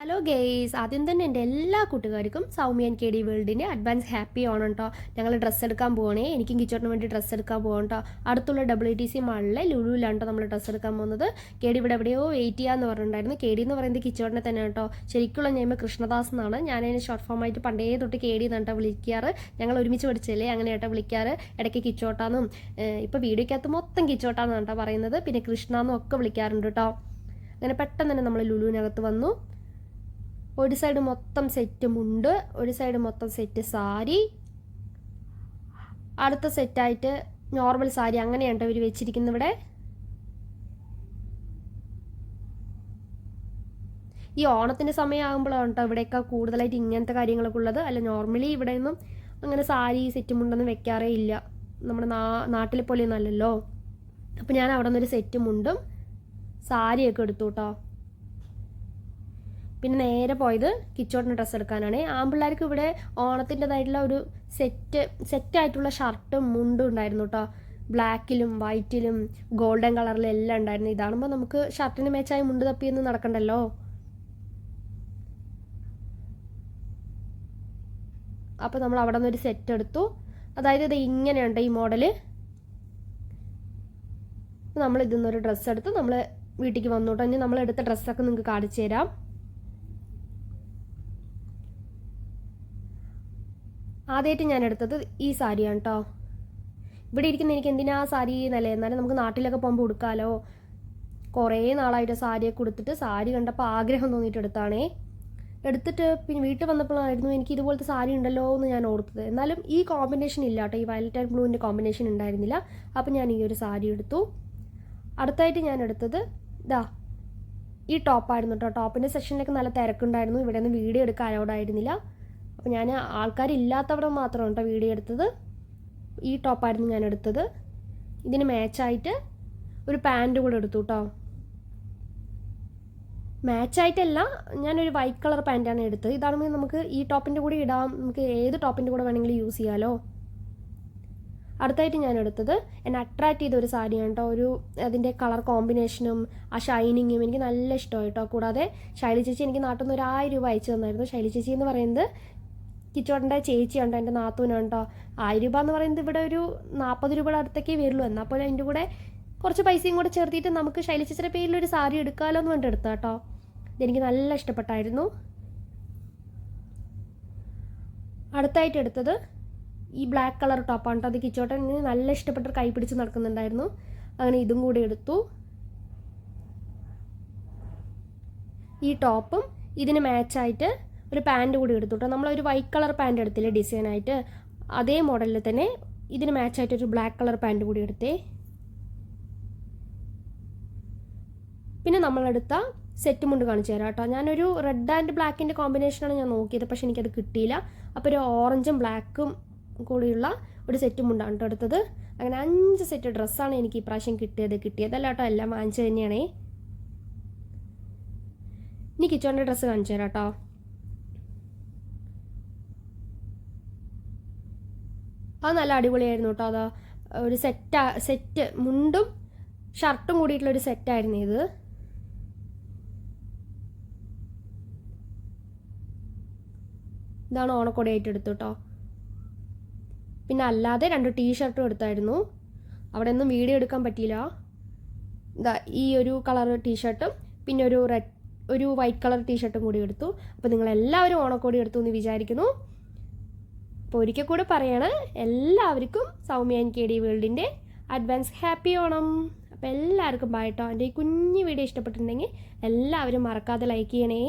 Hello guys ആദ്യം തന്നെ എന്റെ എല്ലാ കൂട്ടുകാർക്കും സൗമ്യ കെ ഡി വേൾഡിന്റെ അഡ്വാൻസ് ഹാപ്പി ഓണം കേട്ടോ ഞങ്ങൾ ഡ്രസ്സ് എടുക്കാൻ പോകണേ എനിക്കും കിച്ചോട്ടിന് വേണ്ടി ഡ്രസ്സ് എടുക്കാൻ പോകണം കേട്ടോ അടുത്തുള്ള ഡബ്ല്യു ടി സി മാളിലെ ലുലുവിലാണ് കേട്ടോ നമ്മൾ ഡ്രസ്സ് എടുക്കാൻ പോകുന്നത്. കെ ഡി ഇവിടെ എവിടെയോ വെയിറ്റ് ചെയ്യാന്ന് പറഞ്ഞിട്ടുണ്ടായിരുന്നു. കെ ഡി എന്ന് പറയുന്നത് കിച്ചോട്ടിനെ തന്നെ കേട്ടോ ശരിക്കുള്ള ഞാൻ കൃഷ്ണദാസ് എന്നാണ്. ഞാൻ അതിന് ഷോർട്ട് ഫോം ആയിട്ട് പണ്ടേ തൊട്ട് കെ ഡി എന്നാണ് വിളിക്കാറ്. ഞങ്ങൾ ഒരുമിച്ച് പഠിച്ചല്ലേ അങ്ങനെ കേട്ടോ വിളിക്കാറ്. ഇടയ്ക്ക് കിച്ചോട്ടാന്നും ഇപ്പോൾ വീഡിയോക്കകത്ത് മൊത്തം കിച്ചോട്ടാന്നാണ് കേട്ടോ പറയുന്നത്. പിന്നെ കൃഷ്ണ എന്നും ഒക്കെ വിളിക്കാറുണ്ട് കേട്ടോ അങ്ങനെ പെട്ടെന്ന് തന്നെ നമ്മൾ ലുലുവിനകത്ത് വന്നു. ഒരു സൈഡ് മൊത്തം സെറ്റ് മുണ്ട് ഒരു സൈഡ് മൊത്തം സെറ്റ് സാരി. അടുത്ത സെറ്റായിട്ട് നോർമൽ സാരി അങ്ങനെയാണ് ഇവർ വെച്ചിരിക്കുന്നത് ഇവിടെ. ഈ ഓണത്തിന്റെ സമയമാകുമ്പോഴാണ് കേട്ടോ ഇവിടെയൊക്കെ കൂടുതലായിട്ട് ഇങ്ങനത്തെ കാര്യങ്ങളൊക്കെ ഉള്ളത്. അല്ല നോർമലി ഇവിടെ ഒന്നും അങ്ങനെ സാരി സെറ്റ് മുണ്ടൊന്നും വെക്കാറേ ഇല്ല. നമ്മുടെ നാ നാട്ടിലെ പോലെയൊന്നും അല്ലല്ലോ. അപ്പോൾ ഞാൻ അവിടെ നിന്നൊരു സെറ്റ് മുണ്ടും സാരിയൊക്കെ എടുത്തു കേട്ടോ പിന്നെ നേരെ പോയത് കിച്ചോട്ടിന് ഡ്രസ്സ് എടുക്കാനാണ്. ആമ്പിള്ളേർക്ക് ഇവിടെ ഓണത്തിന്റെതായിട്ടുള്ള ഒരു സെറ്റ് സെറ്റായിട്ടുള്ള ഷർട്ടും മുണ്ടും ഉണ്ടായിരുന്നു കേട്ടോ ബ്ലാക്കിലും വൈറ്റിലും ഗോൾഡൻ കളറിലും എല്ലാം ഉണ്ടായിരുന്നു. ഇതാണുമ്പോൾ നമുക്ക് ഷർട്ടിന് മേച്ചായി മുണ്ട് തപ്പിയെന്ന് നടക്കണ്ടല്ലോ? അപ്പോൾ നമ്മൾ അവിടെ നിന്ന് ഒരു സെറ്റ് എടുത്തു. അതായത് ഇത് ഇങ്ങനെയുണ്ട് ഈ മോഡൽ നമ്മൾ ഇതിൽ നിന്നൊരു ഡ്രസ്സ് എടുത്ത്. നമ്മൾ വീട്ടിലേക്ക് വന്നു കേട്ടോ ഇനി നമ്മൾ എടുത്ത ഡ്രസ്സൊക്കെ നിങ്ങൾക്ക് കാണിച്ചു തരാം. ആദ്യമായിട്ട് ഞാൻ എടുത്തത് ഈ സാരിയാണ് കേട്ടോ ഇവിടെ ഇരിക്കുന്ന എനിക്ക് എന്തിനാ സാരി എന്നല്ലേ എന്നാലും നമുക്ക് നാട്ടിലൊക്കെ പോകുമ്പോൾ ഉടുക്കാലോ. കുറേ നാളായിട്ട് സാരിയൊക്കെ കൊടുത്തിട്ട് സാരി കണ്ടപ്പോൾ ആഗ്രഹം തോന്നിയിട്ട് എടുത്താണേ. എടുത്തിട്ട് പിന്നെ വീട്ടിൽ വന്നപ്പോഴായിരുന്നു എനിക്ക് ഇതുപോലത്തെ സാരി ഉണ്ടല്ലോ എന്ന് ഞാൻ ഓർത്തത്. എന്നാലും ഈ കോമ്പിനേഷൻ ഇല്ല കേട്ടോ ഈ വയലറ്റ് ആൻഡ് ബ്ലൂവിന്റെ കോമ്പിനേഷൻ ഉണ്ടായിരുന്നില്ല. അപ്പം ഞാൻ ഈ ഒരു സാരി എടുത്തു. അടുത്തായിട്ട് ഞാൻ എടുത്തത് ഇതാ ഈ ടോപ്പായിരുന്നു കേട്ടോ ടോപ്പിന്റെ സെക്ഷനിലൊക്കെ നല്ല തിരക്കുണ്ടായിരുന്നു. ഇവിടെ നിന്ന് വീഡിയോ എടുക്കാൻ അലൗഡായിരുന്നില്ല അപ്പോൾ ഞാൻ ആൾക്കാരില്ലാത്തവിടെ മാത്രം കേട്ടോ വീഡിയോ എടുത്തത്. ഈ ടോപ്പായിരുന്നു ഞാൻ എടുത്തത്. ഇതിന് മാച്ചായിട്ട് ഒരു പാന്റ് കൂടെ എടുത്തു കേട്ടോ മാച്ചായിട്ടല്ല ഞാനൊരു വൈറ്റ് കളർ പാന്റാണ് എടുത്തത്. ഇതാണെങ്കിൽ നമുക്ക് ഈ ടോപ്പിന്റെ കൂടെ ഇടാം. നമുക്ക് ഏത് ടോപ്പിന്റെ കൂടെ വേണമെങ്കിലും യൂസ് ചെയ്യാമല്ലോ അടുത്തായിട്ട് ഞാൻ എടുത്തത് എന്നെ അട്രാക്ട് ചെയ്ത ഒരു സാരിയാണ് കേട്ടോ ഒരു അതിന്റെ കളർ കോമ്പിനേഷനും ആ ഷൈനിങ്ങും എനിക്ക് നല്ല ഇഷ്ടമായി കേട്ടോ കൂടാതെ ശൈലി ചേച്ചി എനിക്ക് നാട്ടിൽ നിന്ന് ഒരായിരം രൂപ അയച്ചു തന്നായിരുന്നു. ശൈലി ചേച്ചി എന്ന് പറയുന്നത് കിച്ചോട്ടന്റെ ചേച്ചിയുണ്ട് എന്റെ നാത്തൂനുണ്ടോ ആയിരം രൂപ എന്ന് പറയുന്നത് ഇവിടെ ഒരു നാൽപ്പത് രൂപയുടെ അടുത്തേക്കേ വരുള്ളൂ. എന്നാൽ പോലും അതിന്റെ കൂടെ കുറച്ച് പൈസയും കൂടെ ചേർത്തിട്ട് നമുക്ക് ശൈലചേച്ചിയുടെ പേരിൽ ഒരു സാരി എടുക്കാമല്ലോ എന്ന് പറഞ്ഞിട്ട് എടുത്തു കേട്ടോ ഇതെനിക്ക് നല്ല ഇഷ്ടപ്പെട്ടായിരുന്നു. അടുത്തായിട്ട് എടുത്തത് ഈ ബ്ലാക്ക് കളർ ടോപ്പാണ് കേട്ടോ അത് കിച്ചോട്ടൻ നല്ല ഇഷ്ടപ്പെട്ട കൈ പിടിച്ച് നടക്കുന്നുണ്ടായിരുന്നു. അങ്ങനെ ഇതും കൂടി എടുത്തു. ഈ ടോപ്പും ഇതിന് മാച്ചായിട്ട് ഒരു പാന്റ് കൂടി എടുത്തു കേട്ടോ നമ്മളൊരു വൈറ്റ് കളർ പാന്റ് എടുത്തില്ലേ ഡിസൈനായിട്ട് അതേ മോഡലിൽ തന്നെ ഇതിന് മാച്ചായിട്ട് ഒരു ബ്ലാക്ക് കളർ പാന്റ് കൂടി എടുത്തേ. പിന്നെ നമ്മളെടുത്ത സെറ്റ് മുണ്ട് കാണിച്ചു തരാം കേട്ടോ ഞാനൊരു റെഡ് ആൻഡ് ബ്ലാക്കിന്റെ കോമ്പിനേഷനാണ് ഞാൻ നോക്കിയത് പക്ഷേ എനിക്കത് കിട്ടിയില്ല. അപ്പോൾ ഒരു ഓറഞ്ചും ബ്ലാക്കും കൂടിയുള്ള ഒരു സെറ്റ് മുണ്ടാണ് കേട്ടോ എടുത്തത്. അങ്ങനെ അഞ്ച് സെറ്റ് ഡ്രസ്സാണ് എനിക്ക് ഇപ്രാവശ്യം കിട്ടിയത് കിട്ടിയതല്ല കേട്ടോ എല്ലാം വാങ്ങിച്ചു തന്നെയാണേ. ഇനി കിച്ചോന്റെ ഡ്രസ്സ് കാണിച്ചു തരാം കേട്ടോ അത് നല്ല അടിപൊളിയായിരുന്നു കേട്ടോ. അതാ ഒരു സെറ്റ് സെറ്റ് മുണ്ടും ഷർട്ടും കൂടിയിട്ടുള്ള ഒരു സെറ്റായിരുന്നു ഇത്. ഇതാണ് ഓണക്കൊടയായിട്ട് എടുത്തു കേട്ടോ. പിന്നെ അല്ലാതെ രണ്ട് ടീ ഷർട്ടും എടുത്തായിരുന്നു. അവിടെ ഒന്നും വീഡിയോ എടുക്കാൻ പറ്റിയില്ല. ഇതാ ഈ ഒരു കളർ ടീ ഷർട്ടും പിന്നെ ഒരു റെഡ് ഒരു വൈറ്റ് കളർ ടീ ഷർട്ടും കൂടി എടുത്തു. അപ്പോൾ നിങ്ങളെല്ലാവരും ഓണക്കോടി എടുത്തു എന്ന് വിചാരിക്കുന്നു. അപ്പോൾ ഒരിക്കൽ കൂടെ പറയണം എല്ലാവർക്കും സൗമ്യ എൻ കെ ഡി വേൾഡിന്റെ അഡ്വാൻസ് ഹാപ്പി ഓണം. അപ്പോൾ എല്ലാവർക്കും ബായട്ടോ എന്റെ ഈ കുഞ്ഞു വീഡിയോ ഇഷ്ടപ്പെട്ടിട്ടുണ്ടെങ്കിൽ എല്ലാവരും മറക്കാതെ ലൈക്ക് ചെയ്യണേ.